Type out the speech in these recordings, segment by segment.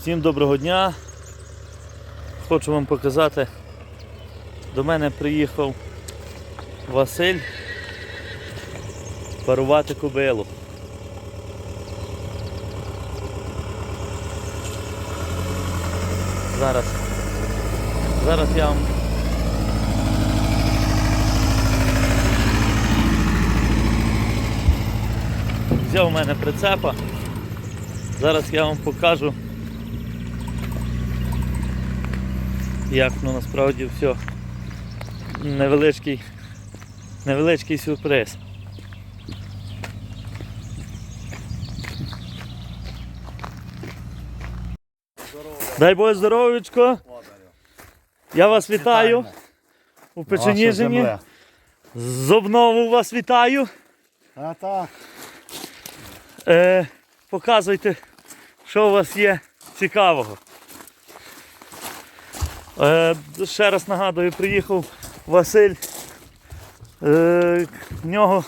Всім доброго дня. Хочу вам показати. До мене приїхав Василь парувати кобилу. Зараз. Зараз я вам. Взяв у мене прицепа. Зараз я вам покажу, як ну насправді все. Невеличкий, невеличкий сюрприз. Дай Боже здоров'ячко. Я вас вітаю у Печеніжині. З обнову вас вітаю. А так. Е, показуйте, що у вас є цікавого. Е, ще раз нагадую, приїхав Василь. Е, в нього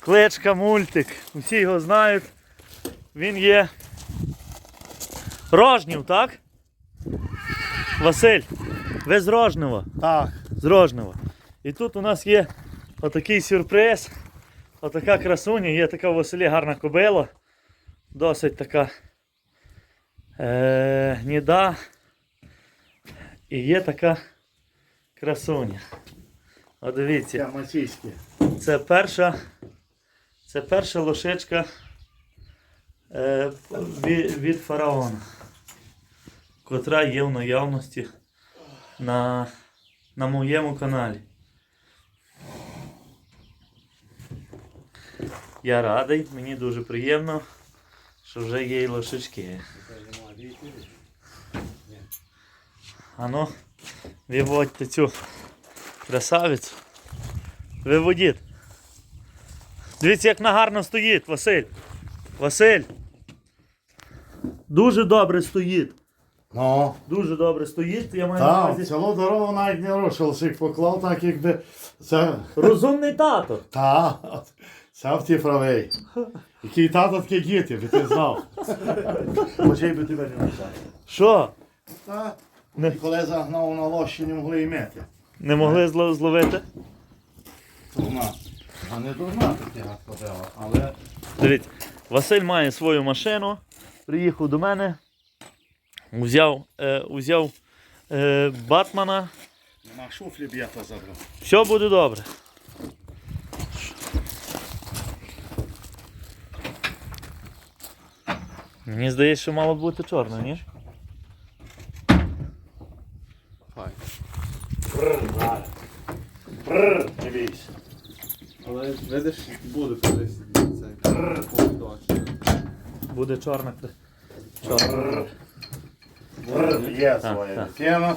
кличка мультик. Усі його знають. Він є Рожнів, так? Василь, ви з Рожнева. Так. З Рожнева. І тут у нас є отакий сюрприз. Отака красуня, є така у Василі гарна кобила. Досить така е, гніда. І є така красуня. О, дивіться, це перша, це перша лошичка е, від, від фараона, котра є в наявності на, на моєму каналі. Я радий, мені дуже приємно, що вже є і лошички. Ану, виводьте цю красавицю. Виводіть. Дивіться, як вона гарно стоїть, Василь. Василь. Дуже добре стоїть. Ну, Дуже добре стоїть. Я маю на так, увазі. цілу дорогу навіть не рушив, всіх поклав, так якби це. Розумний тато. Та, це в ті правий. Який тато такі діти, би ти знав. Може, би тебе не навчав. Що? Та, Не. і коли загнав на лощі, не могли імeti. Не могли зло- зловити? Дурна. А не дурна такі ходила, але Дивіться, Василь має свою машину, приїхав до мене, узяв, е, узяв е, Батмана. на шуфлі б я то забрав. Все буде добре. Мені здається, що мало бути чорно, ні? Бррр, не бійся. Але видиш, буде колись це повідомлення. Буде чорна. Чорна. Бррр, є своя дитина,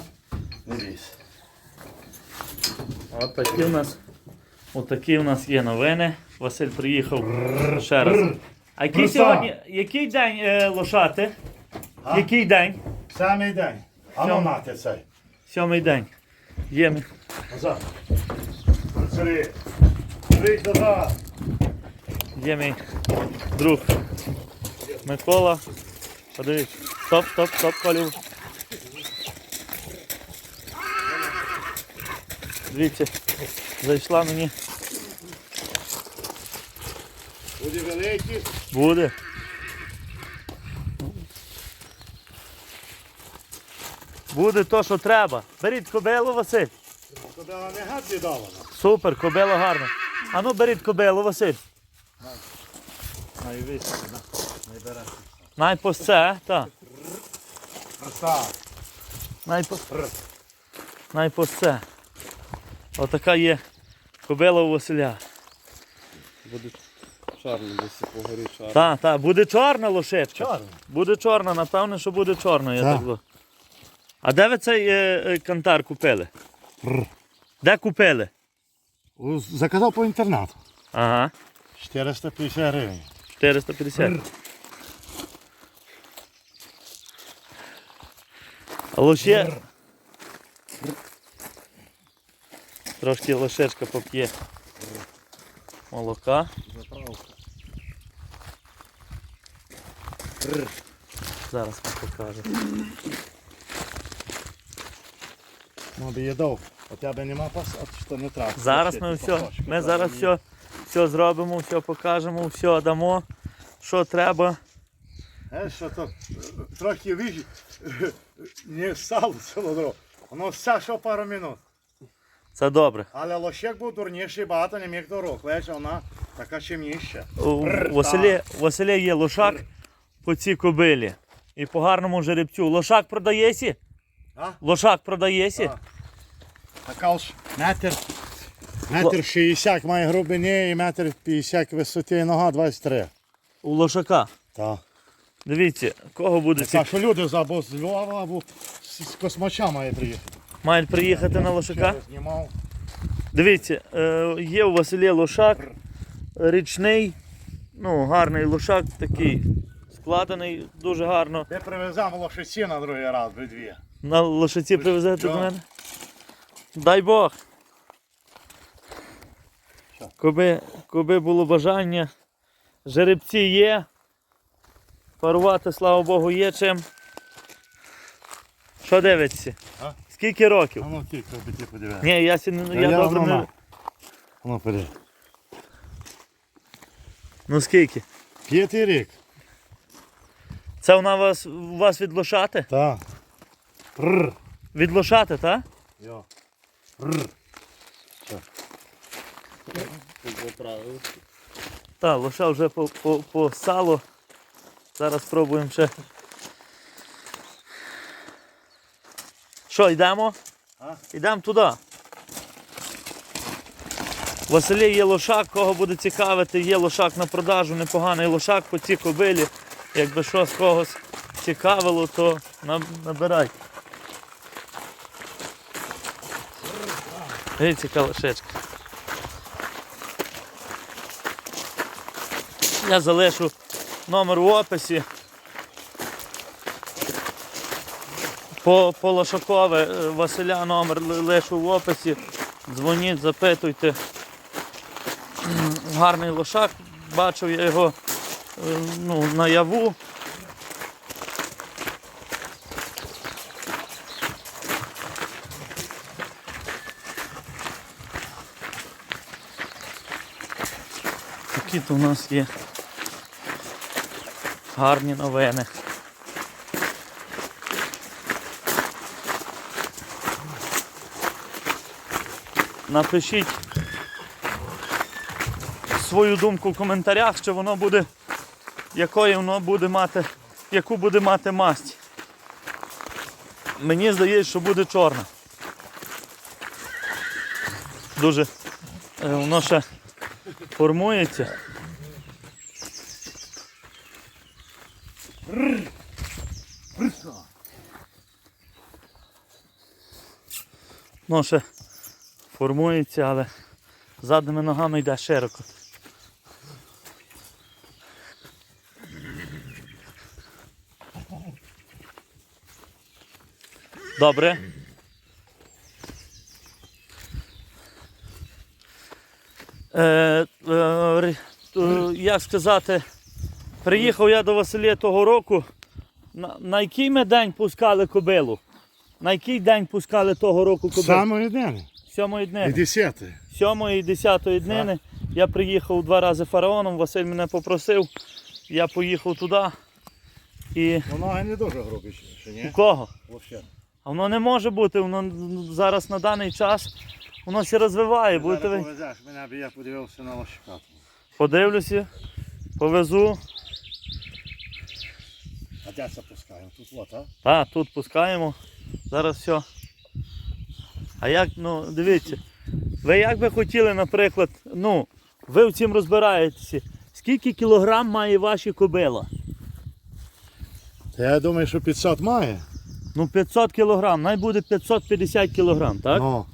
не бійся. От такі в нас, от такі в нас є новини. Василь приїхав ще раз. А який сьогодні, який день е, лошати? А? Який день? Самий день. А ну Сьомий. нати цей. Сьомий день. Є. ми- Назад. Прицелі. Прийдь назад. Є мій друг Микола. Подивіться. Стоп, стоп, стоп, Колів. Дивіться, зайшла мені. Буде великий. Буде. Буде то, що треба. Беріть кобилу, Василь. Куди не гаді дала. Супер, кобила гарна. А ну беріть кобилу, Василь. Найвище, не бере. Найпосце, так. Краса. Найпос... Найпосце. Отака є кобила у Василя. Буде шарно, десь по горі шарно. Так, так, буде чорна лошечка. Чорна. Буде чорна, напевно, що буде чорна. Я Так. так. А де ви цей е, е, кантар купили? Бррр. Де купили? У- Заказав по інтернету. Ага, 450 гривень. 450. А лоще. Трошки лошечка поп'є молока. Зараз вам покажу. Ну, би їдав. У тебе нема пас, а що не треба. Зараз ми все, ми зараз все, все зробимо, все покажемо, все дамо, що треба. Е, що то трохи віж, не стало ціло дорогу. Воно все, що пару минут. Це добре. Але лощек був дурніший, багато не міг дорог. Лежа вона така чимніша. У Василі, є лошак по цій кобилі. І по гарному жеребцю. Лошак продаєсі? А? Лошак продаєсі? Так. Така ж метр, метр 60 має глибини і метр 50 висоти нога 23. У лошака. Так. Дивіться, кого буде ці... Так що люди або з Львова, або з, Космача має приїхати. мають приїхати на лошака. Знімав. Дивіться, е, є у Василія лошак річний, ну, гарний лошак такий, складений дуже гарно. Ми привеземо лошиці на другий раз, ви дві. На лошаці привезете до мене? Дай Бог. Коби, коби було бажання, жеребці є. Парувати, слава Богу, є чим. Що дивиться? А? Скільки років? А ну тільки би ти подивився. Ні, я, сі не- я я добре не. Ну, перед. Ну скільки? П'ятий рік. Це вона вас, у вас відлошати? Так. Пррр. Відлошати, так? Йо. Заправив. Так, лоша вже по, по, по сало. Зараз спробуємо ще. Що, йдемо? Йдемо туди. У Василі є лошак, кого буде цікавити, є лошак на продажу, непоганий лошак по цій кобилі. Якби що з когось цікавило, то на- Дивіться, яка лошечка. Я залишу номер в описі. По, по Лошакове е, Василя номер лишу в описі. Дзвоніть, запитуйте. Гарний лошак. Бачив я його е, ну, наяву. То у нас є гарні новини. Напишіть свою думку в коментарях, що воно буде, якою воно буде мати, яку буде мати масть. Мені здається, що буде чорна. Дуже е, воно ще формується. Ну, ще формується, але задніми ногами йде широко. Добре. Е, е, е, як сказати, приїхав я до Василія того року. На, на який ми день пускали кобилу? На який день пускали того року кобилу? Саме день. Сьомої І днини. десятий. Сьомої і десятої днини. Я приїхав два рази фараоном, Василь мене попросив. Я поїхав туди. І Воно не дуже грубі ще, ще у кого? А воно не може бути, воно зараз на даний час воно ще розвиває. Ви... Зараз повезеш мене, аби я подивився на лошака. Подивлюся, повезу. А де це пускаємо? Тут от, а? Так, тут пускаємо. Зараз все. А як, ну, дивіться, ви як би хотіли, наприклад, ну, ви в цім розбираєтеся, скільки кілограм має ваші кобила? Я думаю, що 500 має. Ну, 500 кілограм, най буде 550 кілограм, так? Ну,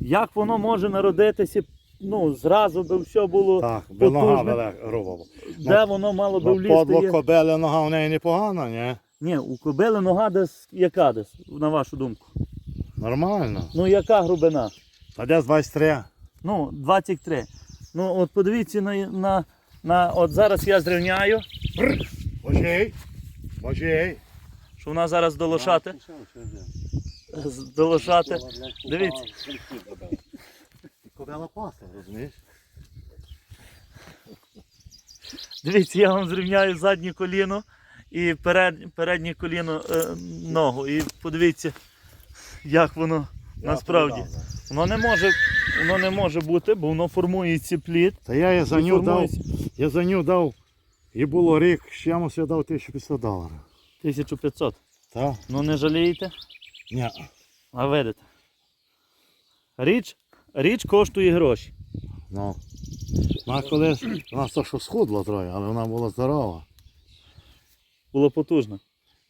Як воно може народитися, ну, зразу би все було так, би нога потужне? була. Де воно мало би Ну, влізти? подло Є... кобели нога в неї непогана, ні? Ні, у кобили нога десь яка десь, на вашу думку? Нормально. Ну, яка грубина? А десь 23. Ну, 23. Ну, от подивіться на, на, на от зараз я зрівняю. Божий. Божий. що вона зараз долошати. Долошати. Дивіться. Кобела паса, розумієш? Дивіться, я вам зрівняю заднє коліно і перед, переднє коліно е, ногу. І подивіться, як воно насправді. Воно не може, воно не може бути, бо воно формує ці плід. Та я їй за нього дав, я за нього дав, і було рік, ще я дав 1500 доларів. 1500. Так? Ну не жалієте, Ні. а видите. Річ, річ коштує гроші. Ну. Вона колись, вона то, що схудла трохи, але вона була здорова. Було потужно.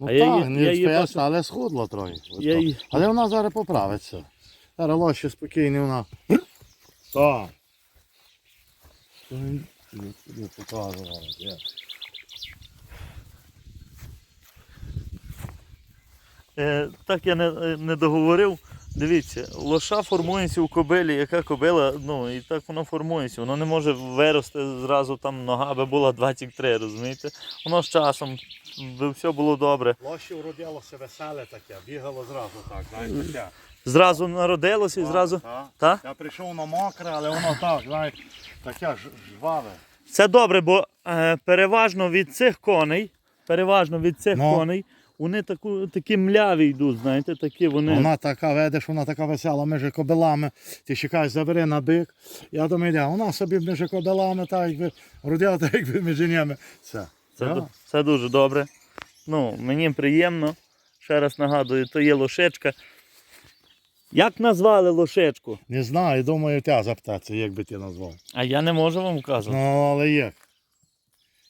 Ну А так, я, не я я, бачу- але схудла трохи. Я Але вона зараз поправиться. Зараз лоші спокійно вона. Так. Не, показувала. Е, так я не, е, не договорив. Дивіться, лоша формується у кобилі, яка кобила, ну і так воно формується. Воно не може вирости зразу там нога аби була 23, розумієте? Воно з часом, би все було добре. Лоші вродилося веселе таке, бігало зразу так, знаєш, таке. Зразу народилося і зразу. Так, Та? Я прийшов на мокре, але воно так, знаєш, таке жваве. Це добре, бо е, переважно від цих коней, переважно від цих Ну. коней, вони таку, такі мляві йдуть, знаєте, такі вони. Вона така, видиш, вона така весела між кобилами. Ти чекаєш, забери на бик. Я думаю, я, вона собі між кобилами, так якби родила, так якби між ними. Це. Це, ду- це дуже добре. Ну, мені приємно. Ще раз нагадую, то є лошечка. Як назвали лошечку? Не знаю, думаю, тебе запитатися, як би ти назвав. А я не можу вам вказувати. Ну, але як?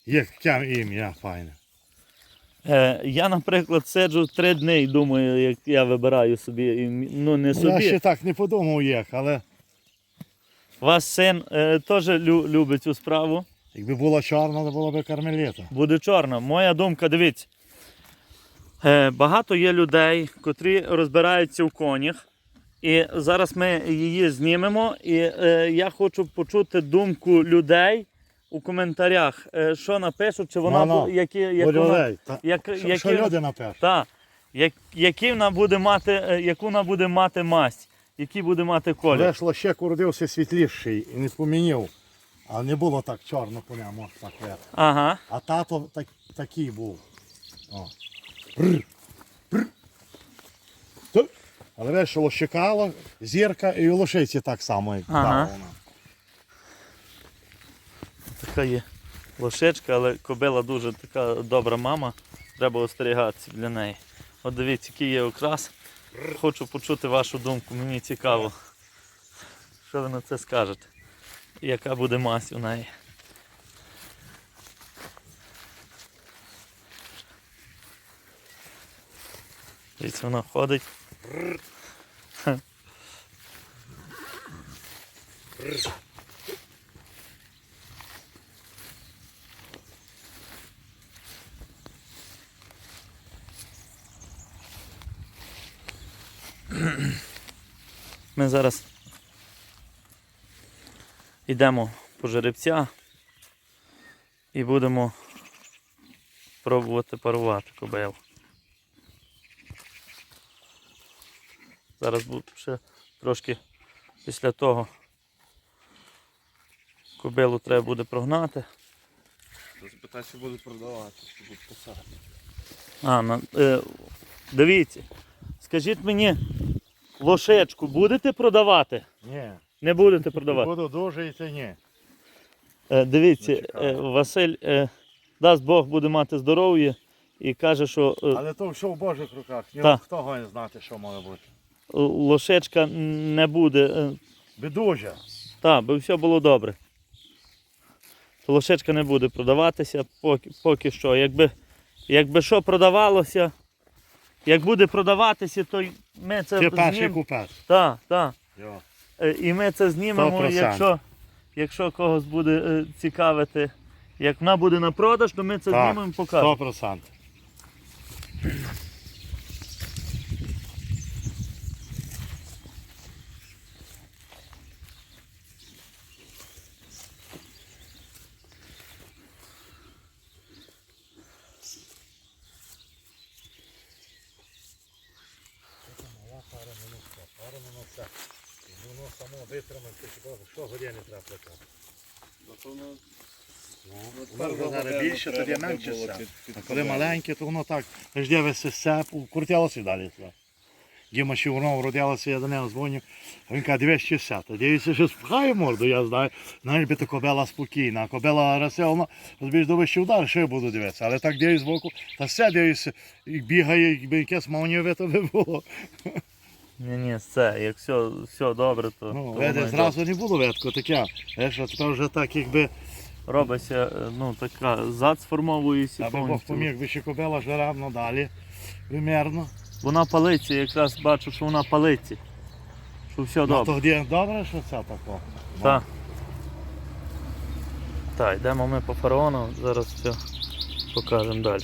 Як яке ім'я файне. Е, я, наприклад, сиджу три дні і думаю, як я вибираю собі. Ну, не Я ще так не подумав як, але Ваш син е, теж лю- любить цю справу. якби була чорна, то було б кармеліта. Буде чорна. Моя думка, дивіться. Е, багато є людей, котрі розбираються в конях. І зараз ми її знімемо. І е, я хочу почути думку людей у коментарях, е, що напишуть, чи вона які, як вона, Людей, та- які, що люди напишуть? та, як, які вона буде мати, е, яку вона буде мати масть, який буде мати колір. Вийшло ще родився світліший і не помінив. А не було так чорно по ньому, видно. Ага. А тато так, такий був. О. Бррр, бррр. Але видиш, що зірка і лошиці так само, Ага. дала вона. Така є лошечка, але кобила дуже така добра мама. Треба остерігатися для неї. От дивіться, який є окрас. Хочу почути вашу думку, мені цікаво. Що ви на це скажете? І яка буде мазь у неї? Дивіться, вона ходить. Ми зараз йдемо по жеребця і будемо пробувати парувати кобил. Зараз ще трошки після того кобилу треба буде прогнати. Запитай, чи будуть продавати, чи будуть писати. А, на, е, дивіться, скажіть мені, лошечку будете продавати? Ні. Не будете продавати. Буду дуже йти ні. Е, дивіться, е, Василь, е, дасть Бог буде мати здоров'я і каже, що е, Але то все в Божих руках. Ні. Хто гонить знати, що має бути. лошечка не буде. е, Бедужа. Так, би все було добре. То лошечка не буде продаватися поки, поки що. Якби, якби що продавалося, як буде продаватися, то ми це перший знімемо. купець. Так, так. Йо. Е, І ми це знімемо, 100%. якщо, якщо когось буде е, цікавити. Як вона буде на продаж, то ми це Так, знімемо і покажемо. 100%. Зараз воно все. Воно само витримає, що години треба плекати. Воно вже зараз більше, тоді менше все. А коли маленьке, то воно так, ж дивишся все, крутилося і далі. Діма ще воно вродилося, я до нього дзвоню, а він каже, дивись, чи все. Та дивишся, що спхає морду, я знаю. Знаєш, би то кобела спокійна, а кобела агресивна, розбіж до вищий удар, що я буду дивитися. Але так дивись збоку, та все дивишся, і бігає, якби якесь мовніве то би було. Ні, ні, це, як все, все добре, то, Ну, то й зразу не було видко таке. Знаєш, а тепер вже так, якби, робиться, е, ну, така, зад сформовується аби Бог повністю. поміг, би ще кобела жаравно далі, примерно. Вона палиться, якраз бачу, що вона палиться. Що все Ну, добре. то де добре, що це тако. Так. Так, йдемо ми по фараону, зараз все покажемо далі.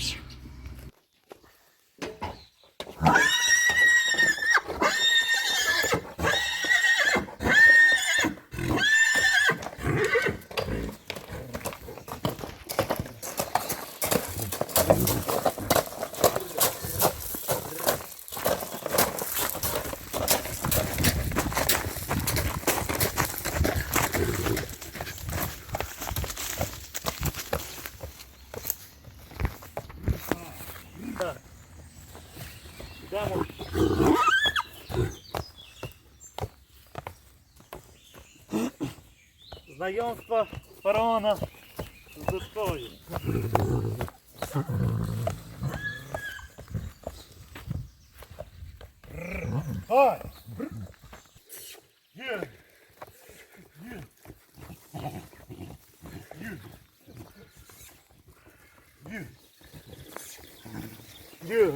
Знайомство фараона з дочкою. Ай! Є! Є! Є! Є! Є!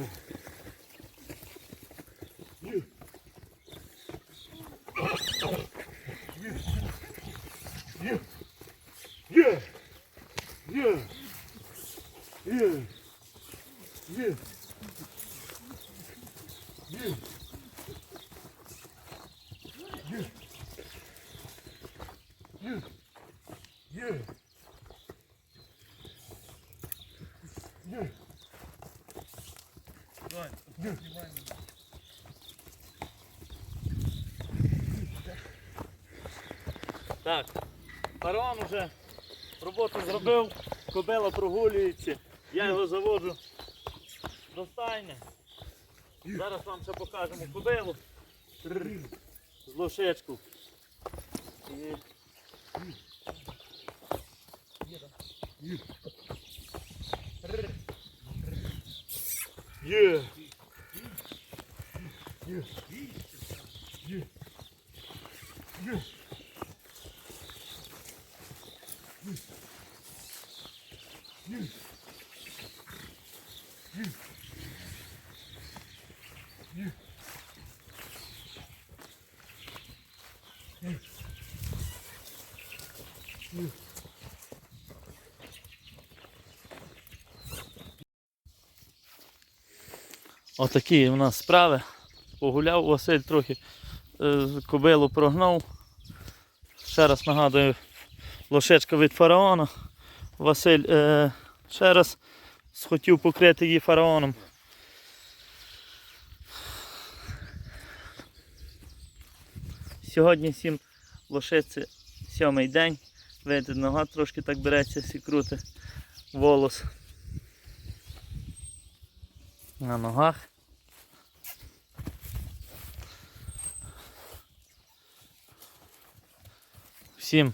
Так, фараон вже роботу зробив, кобила прогулюється, я його заводжу до стайня. Зараз вам ще покажемо кобилу лошечку. І... Є! Є! Є! Є! Є! Є! Є! Отакі у нас справи. Погуляв Василь трохи е, кобилу прогнав. Ще раз нагадую, лошечка від фараона. Василь е, ще раз схотів покрити її фараоном. Сьогодні сім лошиці сьомий день. Видите, нога трошки так береться, сі крути волос на ногах. Всім